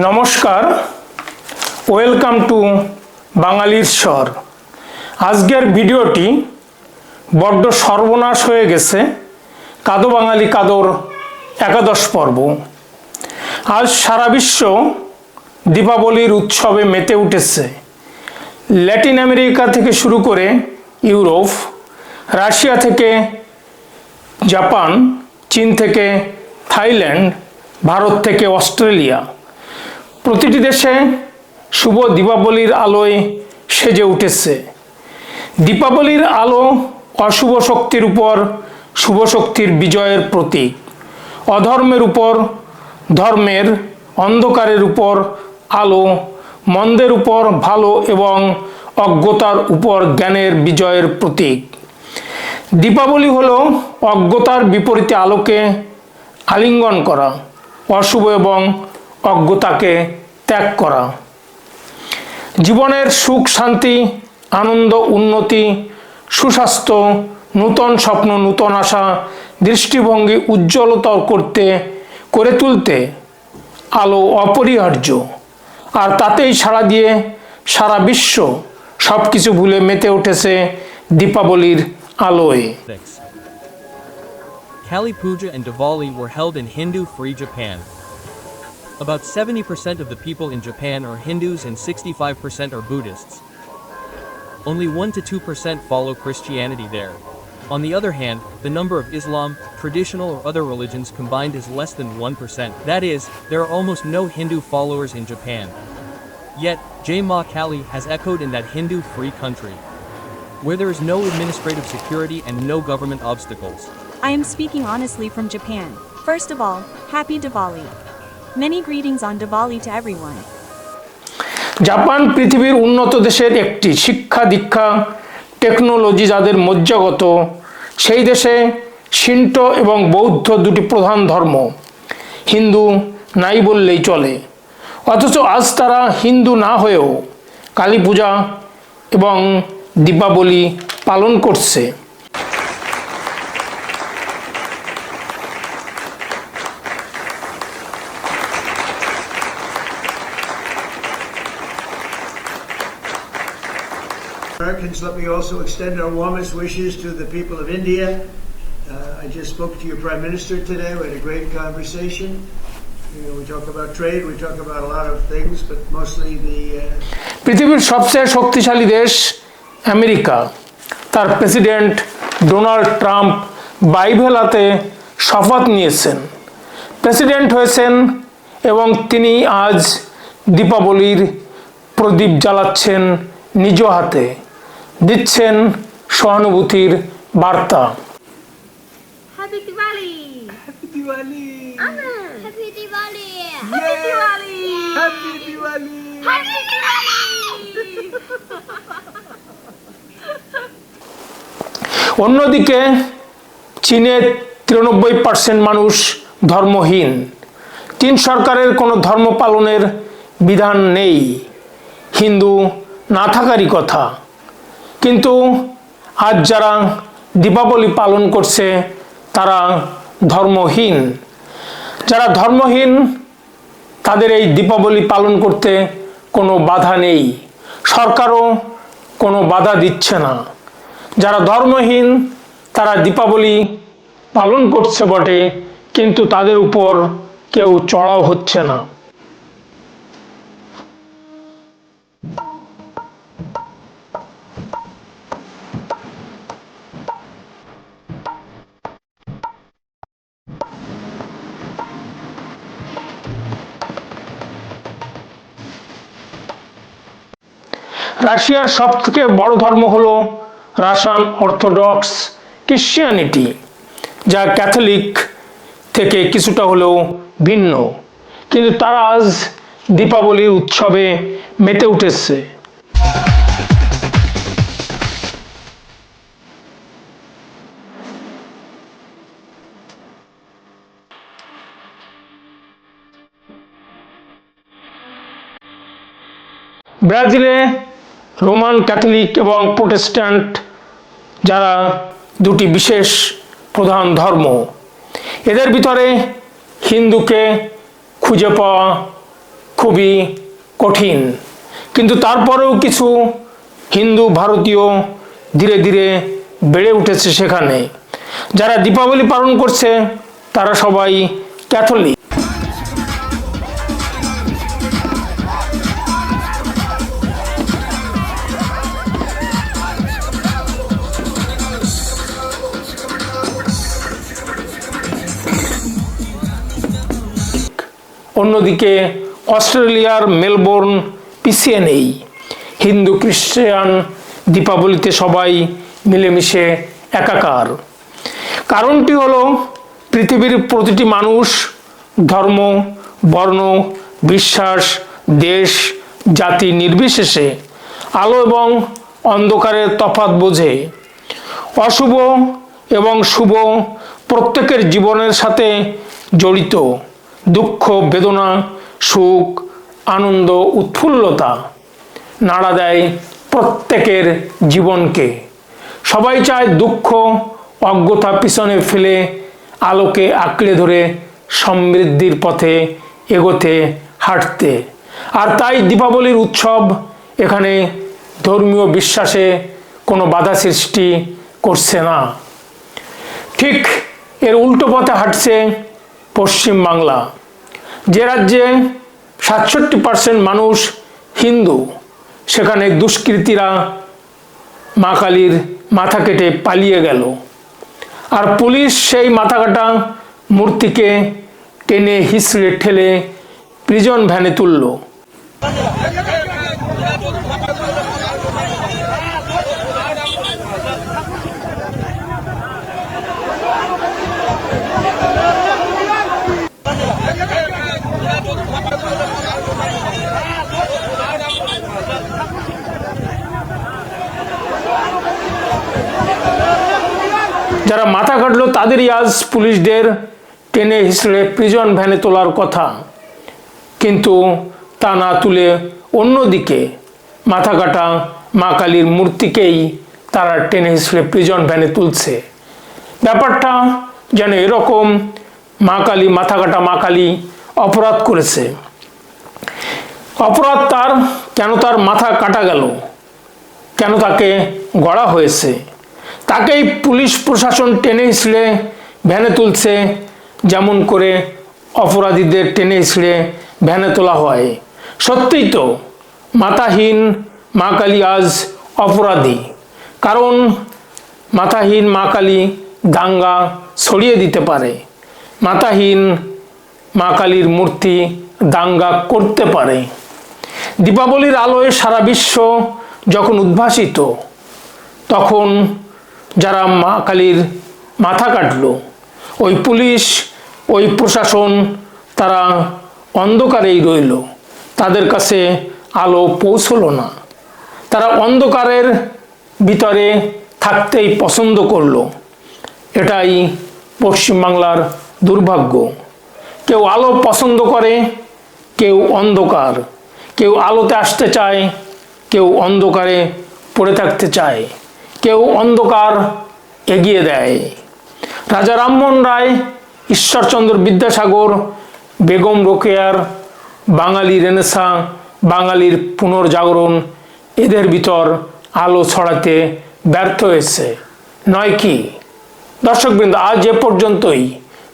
নমস্কার। Welcome to বাঙালির স্বর। আজকের ভিডিওটি বড্ড সর্বনাশ হয়ে গেছে কাদো বাঙালি কাদোর একাদশ পর্ব। আজ সারা বিশ্ব দীপাবলির উৎসবে মেতে উঠেছে। ল্যাটিন আমেরিকা থেকে শুরু করে ইউরোপ, রাশিয়া থেকে জাপান, চীন থেকে থাইল্যান্ড, ভারত থেকে অস্ট্রেলিয়া প্রতিটি দেশে শুভ দীপাবলির আলোয় সেজে উঠেছে। দীপাবলির আলো অশুভ শক্তির উপর, শুভ শক্তির বিজয়ের প্রতীক। অধর্মের উপর, ধর্মের অন্ধকারের উপর আলো, মন্দের উপর ভালো এবং অজ্ঞতার উপর জ্ঞানের বিজয়ের প্রতীক। দীপাবলি হল অজ্ঞতার বিপরীতে আলোকে আলিঙ্গন করা, অশুভ এবং অজ্ঞতাকে ত্যাগ করা। জীবনের সুখ, শান্তি, আনন্দ, উন্নতি, সুস্বাস্থ্য, নূতন স্বপ্ন, নূতন আশা, দৃষ্টিভঙ্গি উজ্জ্বলতর করতে, করে তুলতে আলো অপরিহার্য। আর তাতেই সাড়া দিয়ে সারা বিশ্ব সব কিছু ভুলে মেতে উঠেছে দীপাবলির আলোয়। Kali Puja and Diwali were held in Hindu-free Japan. About 70% of the people in Japan are Hindus and 65% are Buddhists. Only 1 to 2% follow Christianity there. On the other hand, the number of Islam, traditional or other religions combined is less than 1%. That is, there are almost no Hindu followers in Japan. Yet, Jai Ma Kali has echoed in that Hindu-free country, where there is no administrative security and no government obstacles. I am speaking honestly from Japan. First of all, happy Diwali. Many greetings on Diwali to everyone. Japan পৃথিবীর উন্নত দেশের একটি শিক্ষা দীক্ষা technology যাদের মজ্জাগত, সেই দেশে Shinto এবং বৌদ্ধ দুটি প্রধান ধর্ম। হিন্দু নাই বললেই চলে। অথচ আজ তারা হিন্দু না হয়েও কালী পূজা এবং দীপাবলি পালন করছে। Americans, let me also extend our warmest wishes to the people of India. Uh, I just spoke to your Prime Minister today. We had a great conversation. Uh, পৃথিবীর সবচেয়ে শক্তিশালী দেশ আমেরিকা তার প্রেসিডেন্ট ডোনাল্ড ট্রাম্প বাইভেলাতে শপথ নিয়েছেন president হয়েছেন এবং তিনি আজ দীপাবলির প্রদীপ জ্বালাচ্ছেন নিজ হাতে দিচ্ছেন সহানুভূতির বার্তা! অন্যদিকে চীনের তিরানব্বই পার্সেন্ট মানুষ ধর্মহীন। চীন সরকারের কোনো ধর্ম পালনের বিধান নেই। হিন্দু না থাকারই কথা। কিন্তু আজ যারা দীপাবলি পালন করছে, তারা ধর্মহীন। যারা ধর্মহীন, তাদের এই দীপাবলি পালন করতে কোনো বাধা নেই। সরকারও কোনো বাধা দিচ্ছে না। যারা ধর্মহীন, তারা দীপাবলি পালন করছে বটে, কিন্তু তাদের উপর কেউ চড়াও হচ্ছে না। রাশিয়ার সব থেকে বড় ধর্ম হল রাশিয়ান অর্থোডক্স ক্রিশ্চিয়ানিটি, যা ক্যাথলিক থেকে কিছুটা হলেও ভিন্ন। কিন্তু তারা আজ দীপাবলির উৎসবে মেতে উঠেছে। ব্রাজিলে রোমান ক্যাথলিক এবং প্রোটেস্ট্যান্ট, যারা দুটি বিশেষ প্রধান ধর্ম। এদের ভিতরে হিন্দুকে খুঁজে পাওয়া খুবই কঠিন। কিন্তু তারপরেও কিছু হিন্দু ভারতীয় ধীরে ধীরে বেড়ে উঠেছে সেখানে। যারা দীপাবলি পালন করছে, তারা সবাই ক্যাথলিক। অন্যদিকে অস্ট্রেলিয়ার মেলবোর্ন পিছিয়ে নেই হিন্দু খ্রিস্টান দীপাবলিতে সবাই মিলেমিশে একাকার। কারণটি হলো, পৃথিবীর প্রতিটি মানুষ, ধর্ম, বর্ণ, বিশ্বাস, দেশ, জাতি নির্বিশেষে আলো এবং অন্ধকারের তফাৎ বোঝে। অশুভ এবং শুভ প্রত্যেকের জীবনের সাথে জড়িত। দুঃখ, বেদনা, সুখ, আনন্দ, উৎফুল্লতা নাড়া দেয় প্রত্যেকের জীবনকে। সবাই চায় দুঃখ, অজ্ঞতা পিছনে ফেলে আলোকে আঁকড়ে ধরে সমৃদ্ধির পথে এগোতে, হাঁটতে। আর তাই দীপাবলির উৎসব এখানে ধর্মীয় বিশ্বাসে কোনো বাধা সৃষ্টি করছে না। ঠিক এর উল্টো পথে হাঁটছে পশ্চিম বাংলা। যে রাজ্যে সাতষট্টি পার্সেন্ট মানুষ হিন্দু, সেখানে দুষ্কৃতীরা মা কালীর মাথা কেটে পালিয়ে গেল। আর পুলিশ সেই মাথা কাটা মূর্তিকে টেনে হিসড়ে ঠেলে প্রিজন ভ্যানে তুলল। যারা মাথা কাটলো তাদেরই আজ পুলিশদের টেনে হিসড়ে প্রিজন ভ্যানে তোলার কথা। কিন্তু তা না তুলে অন্যদিকে মাথা কাটা মা কালীর মূর্তিকেই তারা টেনে হিসড়ে প্রিজন ভ্যানে তুলছে। ব্যাপারটা যেন এরকম মা কালী, মাথা কাটা মা কালী অপরাধ করেছে। অপরাধ তার কেন তার মাথা কাটা গেল? কেন তাকে গড়া হয়েছে? তাকেই পুলিশ প্রশাসন টেনে হিসড়ে ভ্যানে তুলছে। যেমন করে অপরাধীদের টেনে হিসড়ে ভ্যানে তোলা হয়। সত্যিই তো মাতাহীন মা কালী আজ অপরাধী। কারণ মাতাহীন মা কালী দাঙ্গা ছড়িয়ে দিতে পারে। মাতাহীন মা কালীর মূর্তি দাঙ্গা করতে পারে। দীপাবলির আলোয় সারা বিশ্ব যখন উদ্ভাসিত, তখন যারা মা কালীর মাথা কাটলো, ওই পুলিশ, ওই প্রশাসন, তারা অন্ধকারেই রইল। তাদের কাছে আলো পৌঁছলো না। তারা অন্ধকারের ভিতরে থাকতেই পছন্দ করল। এটাই পশ্চিমবাংলার দুর্ভাগ্য। কেউ আলো পছন্দ করে, কেউ অন্ধকার। কেউ আলোতে আসতে চায়, কেউ অন্ধকারে পড়ে থাকতে চায়। কেউ অন্ধকার এগিয়ে দেয়। রাজা রামমোহন রায়, ঈশ্বরচন্দ্র বিদ্যাসাগর, বেগম রোকেয়ার, বাঙালি রেনেসা, বাঙালির পুনর্জাগরণ, এদের ভিতর আলো ছড়াতে ব্যর্থ হয়েছে। নয় কি? দর্শকবৃন্দ আজ এ পর্যন্তই।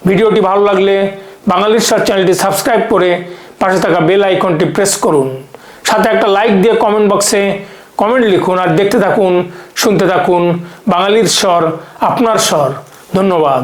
ভিডিওটি ভালো লাগলে বাঙালির সার চ্যানেলটি সাবস্ক্রাইব করে পাশে থাকা বেল আইকনটি প্রেস করুন। সাথে একটা লাইক দিয়ে কমেন্ট বক্সে কমেন্ট লিখুন আর দেখতে থাকুন শুনতে থাকুন বাঙালির স্বর আপনার স্বর। ধন্যবাদ।